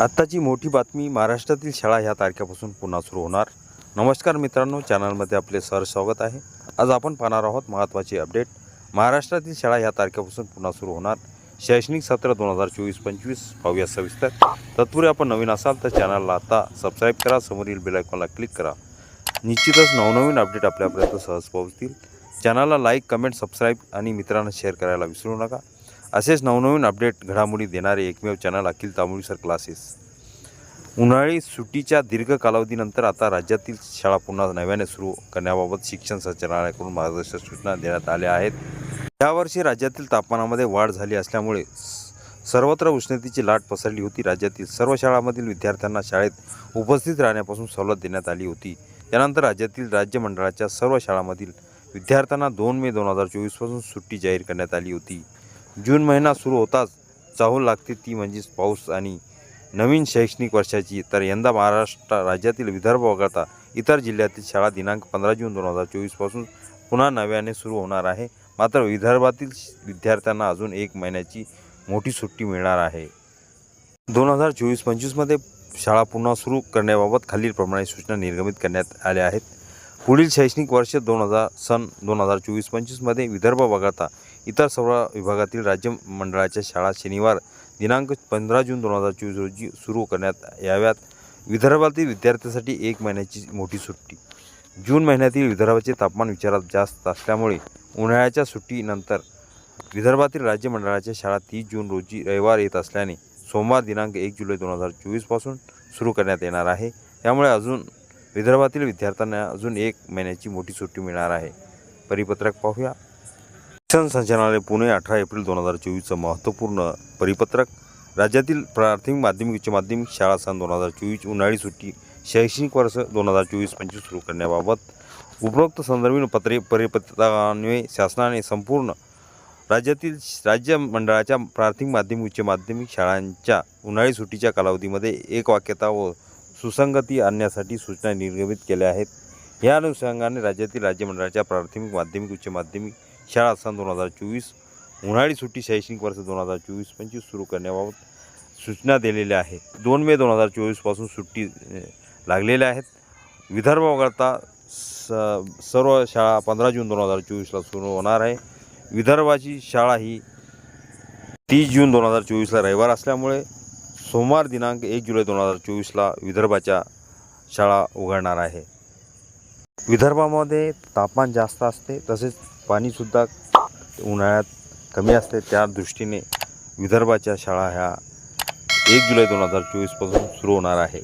आत्ताची मोठी बातमी महाराष्ट्रातील शाळा ह्या तारखेपासून पुन्हा सुरू होणार. नमस्कार मित्रांनो चॅनलमध्ये आपले सर स्वागत आहे. आज आपण पाहणार आहोत महत्त्वाचे अपडेट. महाराष्ट्रातील शाळा ह्या तारखेपासून पुन्हा सुरू होणार. शैक्षणिक सत्र दोन हजार चोवीस पंचवीस पाहूया सविस्तर. तत्पूर्वी आपण नवीन असाल तर चॅनलला आता सबस्क्राईब करा समोरील बेलायकॉनला क्लिक करा. निश्चितच नवनवीन अपडेट आपल्यापर्यंत सहज पोहोचतील. चॅनलला लाईक कमेंट सबस्क्राईब आणि मित्रांना शेअर करायला विसरू नका. असेच नवनवीन अपडेट घडामोडी देणारे एकमेव चॅनल अखिल तांबुळीसर क्लासेस. उन्हाळी सुट्टीच्या दीर्घ कालावधीनंतर आता राज्यातील शाळा पुन्हा नव्याने सुरू करण्याबाबत शिक्षण संचालनालयाकडून मार्गदर्शक सूचना देण्यात आल्या आहेत. यावर्षी राज्यातील तापमानामध्ये वाढ झाली असल्यामुळे स- सर्वत्र उष्णतेची लाट पसरली होती. राज्यातील सर्व शाळांमधील विद्यार्थ्यांना शाळेत उपस्थित राहण्यापासून सवलत देण्यात आली होती. त्यानंतर राज्यातील राज्यमंडळाच्या सर्व शाळांमधील विद्यार्थ्यांना दोन मे दोन हजार चोवीसपासून सुट्टी जाहीर करण्यात आली होती. जून महिना सुरू होताच चाहूल लागते ती म्हणजेच पाऊस आणि नवीन शैक्षणिक वर्षाची. तर यंदा महाराष्ट्र राज्यातील विदर्भ वगळता इतर जिल्ह्यातील शाळा दिनांक पंधरा जून दोन हजार चोवीसपासून पुन्हा नव्याने सुरू होणार आहे. मात्र विदर्भातील विद्यार्थ्यांना अजून एक महिन्याची मोठी सुट्टी मिळणार आहे. दोन हजार चोवीस पंचवीसमध्ये शाळा पुन्हा सुरू करण्याबाबत खालीलप्रमाणे सूचना निर्गमित करण्यात आल्या आहेत. पुढील शैक्षणिक वर्ष दोन हजार सन दोन हजार चोवीस पंचवीसमध्ये विदर्भ वगळता इतर सर्व विभागातील राज्य मंडळाच्या शाळा शनिवार दिनांक पंधरा जून दोन हजार चोवीस रोजी सुरू करण्यात याव्यात. विदर्भातील विद्यार्थ्यांसाठी एक महिन्याची मोठी सुट्टी. जून महिन्यातील विदर्भाचे तापमान विचारात जास्त असल्यामुळे उन्हाळ्याच्या सुट्टीनंतर विदर्भातील राज्य मंडळाच्या शाळा तीस जून रोजी रविवार येत असल्याने सोमवार दिनांक एक जुलै दोन हजार चोवीसपासून सुरू करण्यात येणार आहे. त्यामुळे अजून विदर्भातील विद्यार्थ्यांना अजून एक महिन्याची मोठी सुट्टी मिळणार आहे. परिपत्रक पाहूया. शिक्षण संचालनालय पुणे अठरा एप्रिल दोन हजार चोवीसचं महत्त्वपूर्ण परिपत्रक. राज्यातील प्राथमिक माध्यमिक उच्च माध्यमिक शाळा सन दोन हजार चोवीस उन्हाळी सुट्टी शैक्षणिक वर्ष दोन हजार चोवीस पंचवीस सुरू करण्याबाबत उपरोक्त संदर्भीन पत्रे परिपत्रकान्वये शासनाने संपूर्ण राज्यातील राज्य मंडळाच्या प्राथमिक माध्यमिक उच्च माध्यमिक शाळांच्या उन्हाळी सुट्टीच्या कालावधीमध्ये एक वाक्यता व सुसंगती आणण्यासाठी सूचना निर्गमित केल्या आहेत. या अनुषंगाने राज्यातील राज्य मंडळाच्या प्राथमिक माध्यमिक उच्च माध्यमिक शाळा सन दोन हजार चोवीस उन्हाळी सुट्टी शैक्षणिक वर्ष दोन हजार चोवीस पंचवीस सुरू करण्याबाबत सूचना दिलेल्या आहेत. दोन मे दोन हजार चोवीसपासून सुट्टी लागलेल्या आहेत. विदर्भ वगळता स सर्व शाळा पंधरा जून दोन हजार चोवीसला सुरू होणार आहे. विदर्भाची शाळा ही तीस जून दोन हजार चोवीसला रविवार असल्यामुळे सोमवार दिनांक एक जुलै दोन हजार चोवीसला विदर्भाच्या शाळा उघडणार आहे. विदर्भामध्ये तापमान जास्त असते तसेच पाणीसुद्धा उन्हाळ्यात कमी असते. त्या दृष्टीने विदर्भाच्या शाळा ह्या एक जुलै दोन हजार चोवीसपासून सुरू होणार आहे.